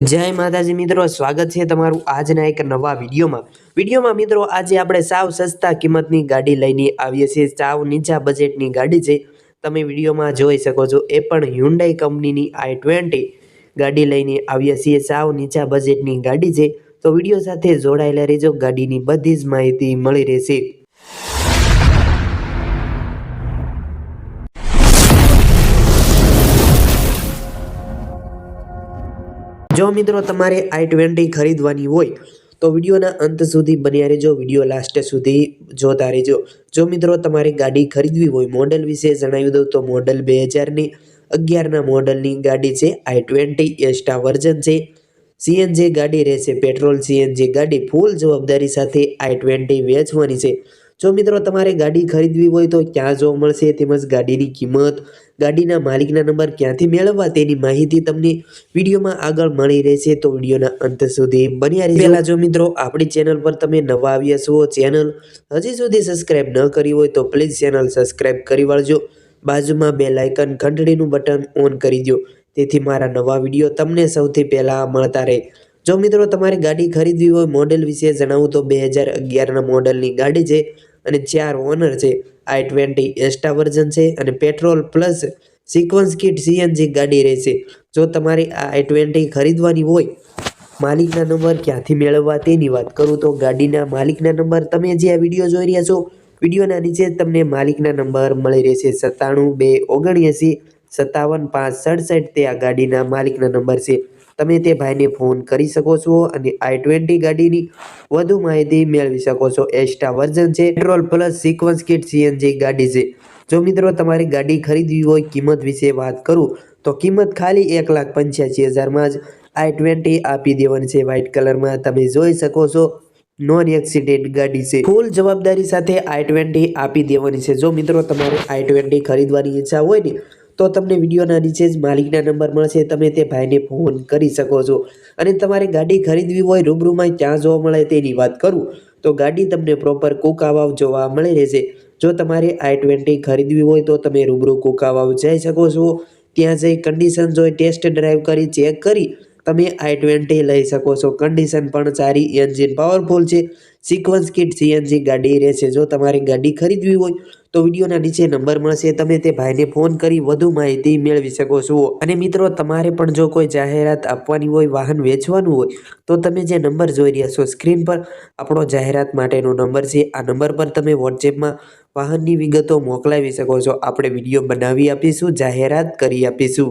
જય માતાજી મિત્રો, સ્વાગત છે તમારું આજના એક નવા વિડીયોમાં. વિડીયોમાં મિત્રો, આજે આપણે સાવ સસ્તા કિંમતની ગાડી લઈને આવીએ છીએ. સાવ નીચા બજેટની ગાડી છે. તમે વિડીયોમાં જોઈ શકો છો, એ પણ હ્યુન્ડાઈ કંપનીની આઈ ટ્વેન્ટી ગાડી લઈને આવીએ છીએ. સાવ નીચા બજેટની ગાડી છે. તો વીડિયો સાથે જોડાયેલા રહેજો. ગાડીની બધી જ માહિતી મળી રહેશે. જો મિત્રો તમારે આઈ ટ્વેન્ટી ખરીદવાની હોય, તો વિડીયોના અંત સુધી બન્યા રહેજો. વીડિયો લાસ્ટ સુધી જોતા રહેજો. જો મિત્રો તમારે ગાડી ખરીદવી હોય મોડલ વિશે જણાવી દઉં તો મોડલ બે હજારની અગિયારના મોડલની ગાડી છે આઈ ટ્વેન્ટી એસ્ટા વર્ઝન છે. સીએનજી ગાડી રહેશે, પેટ્રોલ સીએનજી ગાડી ફૂલ જવાબદારી સાથે આઈ ટ્વેન્ટી વેચવાની છે. જો મિત્રો તમારે ગાડી ખરીદવી હોય તો ક્યાં જોવા મળશે? તેમજ ગાડીની કિંમત, ગાડીના માલિકના નંબર ક્યાંથી મેળવવા તેની માહિતી તમને વિડીયોમાં આગળ મળી રહેશે. તો વિડીયોના અંત સુધી બન્યા રહી પહેલાં જો મિત્રો આપણી ચેનલ પર તમે નવા આવ્યા છો, ચેનલ હજી સુધી સબસ્ક્રાઇબ ન કરી હોય તો પ્લીઝ ચેનલ સબસ્ક્રાઇબ કરી વાળજો. બાજુમાં બે લાઇકન ઘંટડીનું બટન ઓન કરી દો તેથી મારા નવા વીડિયો તમને સૌથી પહેલાં મળતા રહે. જો મિત્રો તમારે ગાડી ખરીદવી હોય મોડેલ વિશે જણાવું તો બે હજાર અગિયારના મોડલની ગાડી છે અને ચાર ઓનર છે. આઈ ટ્વેન્ટી એસ્ટા વર્ઝન છે અને petrol plus sequence kit CNG ગાડી રહેશે. જો તમારે આ આઈ ટ્વેન્ટી ખરીદવાની હોય, માલિકના નંબર ક્યાંથી મેળવવા તેની વાત કરું તો ગાડીના માલિકના નંબર તમે જે આ વીડિયો જોઈ રહ્યા છો, વિડીયોના નીચે તમને માલિકના નંબર મળી રહેશે. સત્તાણું બે ઓગણએંસી, સત્તાવન પાંચ સડસઠ તે આ ગાડીના માલિકના નંબર છે. તમે તે ભાઈને ફોન કરી શકો છો અને આઈ ટ્વેન્ટી ગાડીની વધુ માહિતી મેળવી શકો છો. એસ્ટા વર્ઝન છે. Petrol plus sequence kit CNG ગાડી છે. જો મિત્રો તમારી ગાડી ખરીદવી હોય કિંમત વિશે વાત કરું, તો કિંમત ખાલી એક લાખ પંચ્યાસી હજારમાં જ આઈ ટ્વેન્ટી આપી દેવાની છે. વ્હાઇટ કલરમાં તમે જોઈ શકો છો, નોન એક્સિડેન્ટ ગાડી છે. ફૂલ જવાબદારી સાથે આઈ ટ્વેન્ટી આપી દેવાની છે. જો મિત્રો તમારે આઈ ટ્વેન્ટી ખરીદવાની ઈચ્છા હોય ને તો તમને વિડીયોના નીચે જ માલિકના નંબર મળશે. તમે તે ભાઈને ફોન કરી શકો છો. અને તમારે ગાડી ખરીદવી હોય, રૂબરૂમાં ક્યાં જોવા મળે તેની વાત કરું, તો ગાડી તમને પ્રોપર કુકાવાવ જોવા મળી રહેશે. જો તમારે આઈ ટ્વેન્ટી ખરીદવી હોય, તો તમે રૂબરૂ કુકાવાવ જઈ શકો છો. ત્યાં જઈ કન્ડિશન જોઈ ટેસ્ટ ડ્રાઈવ કરી ચેક કરી તમે આઈ ટ્વેન્ટી લઈ શકો છો. કન્ડિશન પણ સારી એન્જિન પાવરફુલ છે. સિક્વન્સ કિટ સીએનજી ગાડી રહેશે. જો તમારી ગાડી ખરીદવી હોય તો વિડીયોના નીચે નંબર મળશે. તમે તે ભાઈને ફોન કરી વધુ માહિતી મેળવી શકો છો. અને મિત્રો, તમારે પણ જો કોઈ જાહેરાત આપવાની હોય, વાહન વેચવાનું હોય, તો તમે જે નંબર જોઈ રહ્યા છો સ્ક્રીન પર, આપણો જાહેરાત માટેનો નંબર છે. આ નંબર પર તમે વોટ્સએપમાં વાહનની વિગતો મોકલાવી શકો છો. આપણે વીડિયો બનાવી આપીશું, જાહેરાત કરી આપીશું.